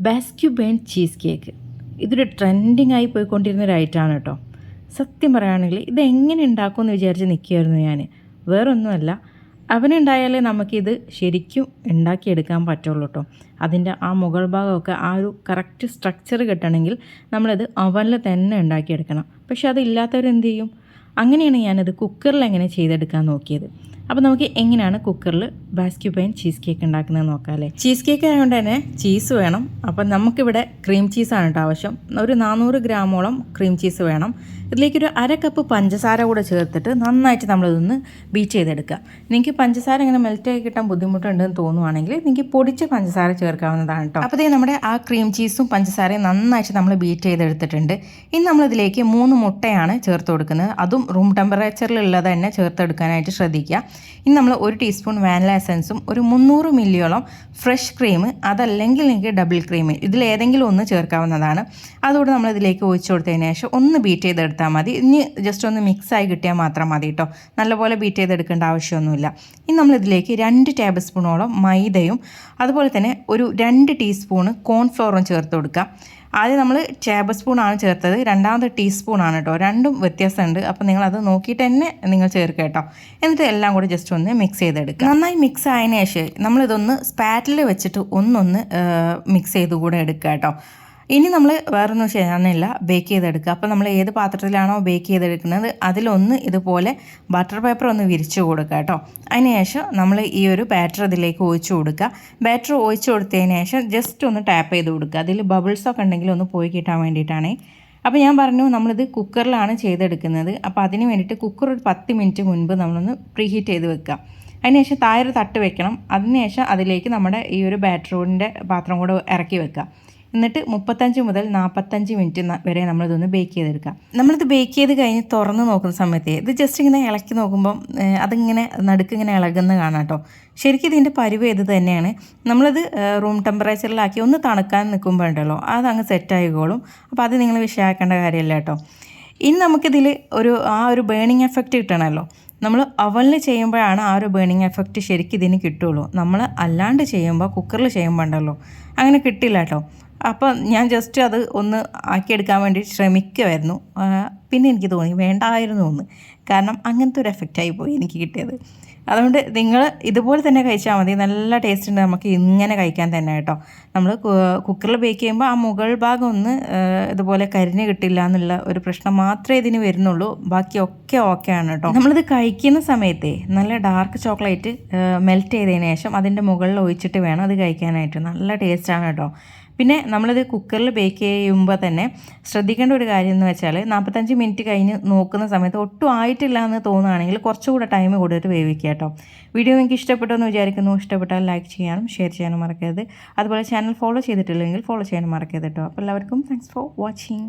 ബാസ്ക്യുബേൺ cheese cake ഇതൊരു trending ആയി പോയിക്കൊണ്ടിരുന്ന ഒരു ഐറ്റമാണ് കേട്ടോ സത്യം പറയുകയാണെങ്കിൽ ഇത് എങ്ങനെ ഉണ്ടാക്കുമെന്ന് വിചാരിച്ച് നിൽക്കുകയായിരുന്നു ഞാൻ വേറൊന്നുമല്ല. അവനുണ്ടായാലേ നമുക്കിത് ശരിക്കും ഉണ്ടാക്കിയെടുക്കാൻ പറ്റുള്ളൂ കേട്ടോ അതിന്റെ ആ മുകൾ ഭാഗമൊക്കെ ആ ഒരു കറക്റ്റ് സ്ട്രക്ചർ കിട്ടണമെങ്കിൽ നമ്മളത് അവനിൽ തന്നെ ഉണ്ടാക്കിയെടുക്കണം. പക്ഷെ അതില്ലാത്തവരെന്ത് ചെയ്യും? അങ്ങനെയാണ് ഞാനത് കുക്കറിൽ എങ്ങനെ ചെയ്തെടുക്കാൻ നോക്കിയത്. അപ്പോൾ നമുക്ക് എങ്ങനെയാണ് കുക്കറിൽ ബാസ്ക്യൂപൈൻ ചീസ് കേക്ക് ഉണ്ടാക്കുന്നത് നോക്കാം അല്ലേ ചീസ് കേക്ക് ആയതുകൊണ്ട് തന്നെ ചീസ് വേണം. അപ്പം നമുക്കിവിടെ ക്രീം ചീസാണ് കേട്ടോ ആവശ്യം. ഒരു നാനൂറ് ഗ്രാമോളം ക്രീം ചീസ് വേണം. ഇതിലേക്കൊരു അര കപ്പ് പഞ്ചസാര കൂടെ ചേർത്തിട്ട് നന്നായിട്ട് നമ്മളിതൊന്ന് ബീറ്റ് ചെയ്തെടുക്കുക. നിങ്ങൾക്ക് പഞ്ചസാര ഇങ്ങനെ മെൽറ്റായി കിട്ടാൻ ബുദ്ധിമുട്ടുണ്ടെന്ന് തോന്നുവാണെങ്കിൽ നിങ്ങൾക്ക് പൊടിച്ച പഞ്ചസാര ചേർക്കാവുന്നതാണ് കേട്ടോ അപ്പോൾ നമ്മുടെ ആ ക്രീം ചീസും പഞ്ചസാരയും നന്നായിട്ട് നമ്മൾ ബീറ്റ് ചെയ്തെടുത്തിട്ടുണ്ട്. ഇനി നമ്മളിതിലേക്ക് മൂന്ന് മുട്ടയാണ് ചേർത്ത് കൊടുക്കുന്നത്. അതും റൂം ടെമ്പറേച്ചറിലുള്ളത് തന്നെ ചേർത്തെടുക്കാനായിട്ട് ശ്രദ്ധിക്കുക. ഇനി നമ്മൾ ഒരു ടീസ്പൂൺ വാനില എസൻസും ഒരു മുന്നൂറ് മില്ലിയോളം ഫ്രഷ് ക്രീം അതല്ലെങ്കിൽ നിങ്ങൾക്ക് ഡബിൾ ക്രീം ഇതിലേതെങ്കിലും ഒന്ന് ചേർക്കാവുന്നതാണ്. അതുകൊണ്ട് നമ്മൾ ഇതിലേക്ക് ഒഴിച്ചു കൊടുത്തതിന് ശേഷം ഒന്ന് ബീറ്റ് ചെയ്തെടുത്താൽ മതി. ഇനി ജസ്റ്റ് ഒന്ന് മിക്സ് ആയി കിട്ടിയാൽ മാത്രം മതി കേട്ടോ നല്ലപോലെ ബീറ്റ് ചെയ്തെടുക്കേണ്ട ആവശ്യമൊന്നുമില്ല. ഇനി നമ്മൾ ഇതിലേക്ക് രണ്ട് ടേബിൾ സ്പൂണോളം മൈദയും അതുപോലെ തന്നെ ഒരു രണ്ട് ടീസ്പൂണ് കോൺഫ്ലോറും ചേർത്ത് കൊടുക്കുക ആദ്യം നമ്മൾ ടേബിൾ സ്പൂണാണ് ചേർത്തത്. രണ്ടാമത് ടീസ്പൂണാണ് കേട്ടോ രണ്ടും വ്യത്യാസമുണ്ട്. അപ്പോൾ നിങ്ങളത് നോക്കിയിട്ട് തന്നെ നിങ്ങൾ ചേർക്കുക കേട്ടോ എന്നിട്ട് എല്ലാം കൂടി ജസ്റ്റ് ഒന്ന് മിക്സ് ചെയ്തെടുക്കുക. നന്നായി മിക്സ് ആയതിനു ശേഷം നമ്മളിതൊന്ന് സ്പാറ്റിൽ വെച്ചിട്ട് ഒന്നൊന്ന് മിക്സ് ചെയ്ത് കൂടെ എടുക്കുക കേട്ടോ ഇനി നമ്മൾ വേറൊന്നും ചെയ്യാനില്ല. ബേക്ക് ചെയ്തെടുക്കുക. അപ്പോൾ നമ്മൾ ഏത് പാത്രത്തിലാണോ ബേക്ക് ചെയ്തെടുക്കുന്നത് അതിലൊന്ന് ഇതുപോലെ ബട്ടർ പേപ്പർ ഒന്ന് വിരിച്ചു കൊടുക്കുക കേട്ടോ. അതിനുശേഷം നമ്മൾ ഈ ഒരു ബാറ്റർ ഇതിലേക്ക് ഒഴിച്ചു കൊടുക്കുക. ബാറ്റർ ഒഴിച്ചു കൊടുത്തതിന് ശേഷം ജസ്റ്റ് ഒന്ന് ടാപ്പ് ചെയ്ത് കൊടുക്കുക. അതിൽ ബബിൾസൊക്കെ ഉണ്ടെങ്കിൽ ഒന്ന് പോയി കിട്ടാൻ വേണ്ടിയിട്ടാണ്. അപ്പോൾ ഞാൻ പറഞ്ഞു നമ്മളിത് കുക്കറിലാണ് ചെയ്തെടുക്കുന്നത്. അപ്പോൾ അതിന് വേണ്ടിയിട്ട് കുക്കർ ഒരു പത്ത് മിനിറ്റ് മുൻപ് നമ്മളൊന്ന് പ്രീഹീറ്റ് ചെയ്ത് വെക്കുക. അതിനുശേഷം താഴെ തട്ട് വെക്കണം. അതിനുശേഷം അതിലേക്ക് നമ്മുടെ ഈ ഒരു ബാറ്ററിന്റെ പാത്രം കൂടെ ഇറക്കി വെക്കുക. എന്നിട്ട് മുപ്പത്തഞ്ച് മുതൽ നാൽപ്പത്തഞ്ച് മിനിറ്റ് വരെ നമ്മളിതൊന്ന് ബേക്ക് ചെയ്തെടുക്കാം നമ്മളിത് ബേക്ക് ചെയ്ത് കഴിഞ്ഞ് തുറന്ന് നോക്കുന്ന സമയത്ത് ഇത് ജസ്റ്റ് ഇങ്ങനെ ഇളക്കി നോക്കുമ്പം അതിങ്ങനെ നടുക്ക് ഇങ്ങനെ ഇളകുന്ന കാണാം കേട്ടോ. ശരിക്കും ഇതിന്റെ പരിവ് ഇത് തന്നെയാണ്. നമ്മളിത് റൂം ടെമ്പറേച്ചറിലാക്കി ഒന്ന് തണുക്കാൻ നിൽക്കുമ്പോൾ ഉണ്ടല്ലോ അതങ്ങ് സെറ്റായിക്കോളും അപ്പോൾ അത് നിങ്ങൾ വിഷയാക്കേണ്ട കാര്യമല്ല കേട്ടോ. ഇനി നമുക്കിതിൽ ഒരു ആ ഒരു ബേണിംഗ് എഫക്റ്റ് കിട്ടണമല്ലോ നമ്മൾ അവനിൽ ചെയ്യുമ്പോഴാണ് ആ ഒരു ബേണിംഗ് എഫക്റ്റ് ശരിക്കും ഇതിന് കിട്ടുള്ളൂ. നമ്മൾ അല്ലാണ്ട് ചെയ്യുമ്പോൾ കുക്കറിൽ ചെയ്യുമ്പോൾ ഉണ്ടല്ലോ അങ്ങനെ കിട്ടില്ല കേട്ടോ. അപ്പോൾ ഞാൻ ജസ്റ്റ് അത് ഒന്ന് ആക്കിയെടുക്കാൻ വേണ്ടി ശ്രമിക്കുമായിരുന്നു പിന്നെ എനിക്ക് തോന്നി വേണ്ടായിരുന്നു ഒന്ന് കാരണം അങ്ങനത്തെ ഒരു എഫക്റ്റായി പോയി എനിക്ക് കിട്ടിയത്. അതുകൊണ്ട് നിങ്ങൾ ഇതുപോലെ തന്നെ കഴിച്ചാൽ മതി. നല്ല ടേസ്റ്റ് ഉണ്ട് നമുക്ക് ഇങ്ങനെ കഴിക്കാൻ തന്നെ കേട്ടോ. നമ്മൾ കുക്കറിൽ ബേക്ക് ചെയ്യുമ്പോൾ ആ മുകൾ ഭാഗം ഒന്ന് ഇതുപോലെ കരിഞ്ഞ് കിട്ടില്ല എന്നുള്ള ഒരു പ്രശ്നം മാത്രമേ ഇതിന് വരുന്നുള്ളൂ. ബാക്കിയൊക്കെ ഓക്കെ ആണ് കേട്ടോ. നമ്മളിത് കഴിക്കുന്ന സമയത്തെ നല്ല ഡാർക്ക് ചോക്ലേറ്റ് മെൽറ്റ് ചെയ്തതിന് ശേഷം അതിന്റെ മുകളിൽ ഒഴിച്ചിട്ട് വേണം അത് കഴിക്കാനായിട്ട്. നല്ല ടേസ്റ്റാണ് കേട്ടോ. പിന്നെ നമ്മളിത് കുക്കറിൽ ബേക്ക് ചെയ്യുമ്പോൾ തന്നെ ശ്രദ്ധിക്കേണ്ട ഒരു കാര്യം എന്ന് വെച്ചാൽ നാൽപ്പത്തഞ്ച് മിനിറ്റ് കഴിഞ്ഞ് നോക്കുന്ന സമയത്ത് ഒട്ടും ആയിട്ടില്ല എന്ന് തോന്നുകയാണെങ്കിൽ കുറച്ചുകൂടെ ടൈം കൊടുത്തിട്ട് വേവിക്കുക കേട്ടോ. വീഡിയോ നിങ്ങൾക്ക് ഇഷ്ടപ്പെട്ടു എന്ന് വിചാരിക്കുന്നു. ഇഷ്ടപ്പെട്ടാൽ ലൈക്ക് ചെയ്യാനും ഷെയർ ചെയ്യാനും മറക്കരുത്. അതുപോലെ ചാനൽ ഫോളോ ചെയ്തിട്ടില്ലെങ്കിൽ ഫോളോ ചെയ്യാനും മറക്കരുത് കേട്ടോ. അപ്പോൾ എല്ലാവർക്കും താങ്ക്സ് ഫോർ വാച്ചിങ്